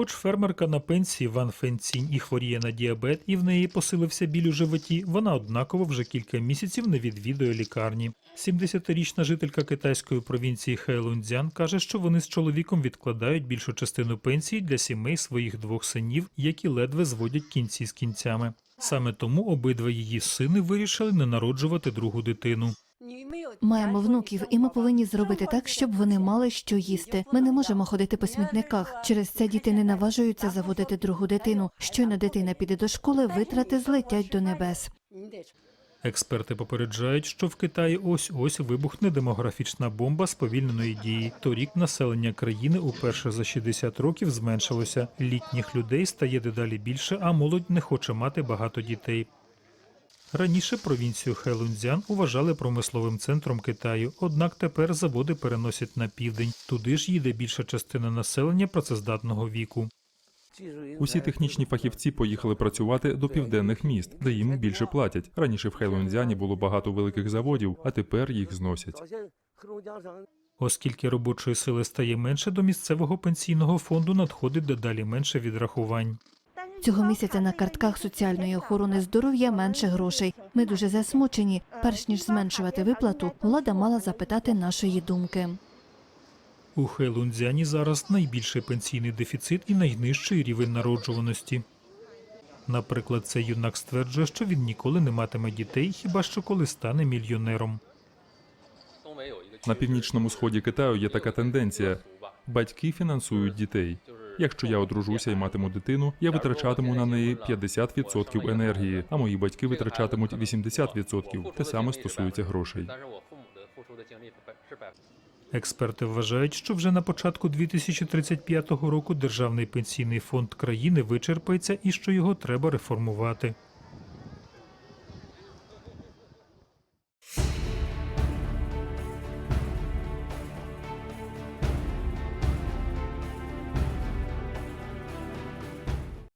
Хоч фермерка на пенсії Ван Фенцінь і хворіє на діабет, і в неї посилився біль у животі, вона однаково вже кілька місяців не відвідує лікарні. 70-річна жителька китайської провінції Хэйлунцзян каже, що вони з чоловіком відкладають більшу частину пенсії для сімей своїх двох синів, які ледве зводять кінці з кінцями. Саме тому обидва її сини вирішили не народжувати другу дитину. Маємо внуків, і ми повинні зробити так, щоб вони мали що їсти. Ми не можемо ходити по смітниках. Через це діти не наважуються заводити другу дитину. Щойно дитина піде до школи, витрати злетять до небес. Експерти попереджають, що в Китаї ось ось вибухне демографічна бомба сповільненої дії. Торік населення країни уперше за 60 років зменшилося. Літніх людей стає дедалі більше, а молодь не хоче мати багато дітей. Раніше провінцію Хелунцзян вважали промисловим центром Китаю, однак тепер заводи переносять на південь. Туди ж їде більша частина населення працездатного віку. Усі технічні фахівці поїхали працювати до південних міст, де їм більше платять. Раніше в Хейлунцзяні було багато великих заводів, а тепер їх зносять. Оскільки робочої сили стає менше, до місцевого пенсійного фонду надходить дедалі менше відрахувань. Цього місяця на картках соціальної охорони здоров'я менше грошей. Ми дуже засмучені. Перш ніж зменшувати виплату, влада мала запитати нашої думки. У Хейлунцзяні зараз найбільший пенсійний дефіцит і найнижчий рівень народжуваності. Наприклад, цей юнак стверджує, що він ніколи не матиме дітей, хіба що коли стане мільйонером. На північному сході Китаю є така тенденція: батьки фінансують дітей. Якщо я одружуся і матиму дитину, я витрачатиму на неї 50% енергії, а мої батьки витрачатимуть 80%. Те саме стосується грошей. Експерти вважають, що вже на початку 2035 року державний пенсійний фонд країни вичерпається і що його треба реформувати.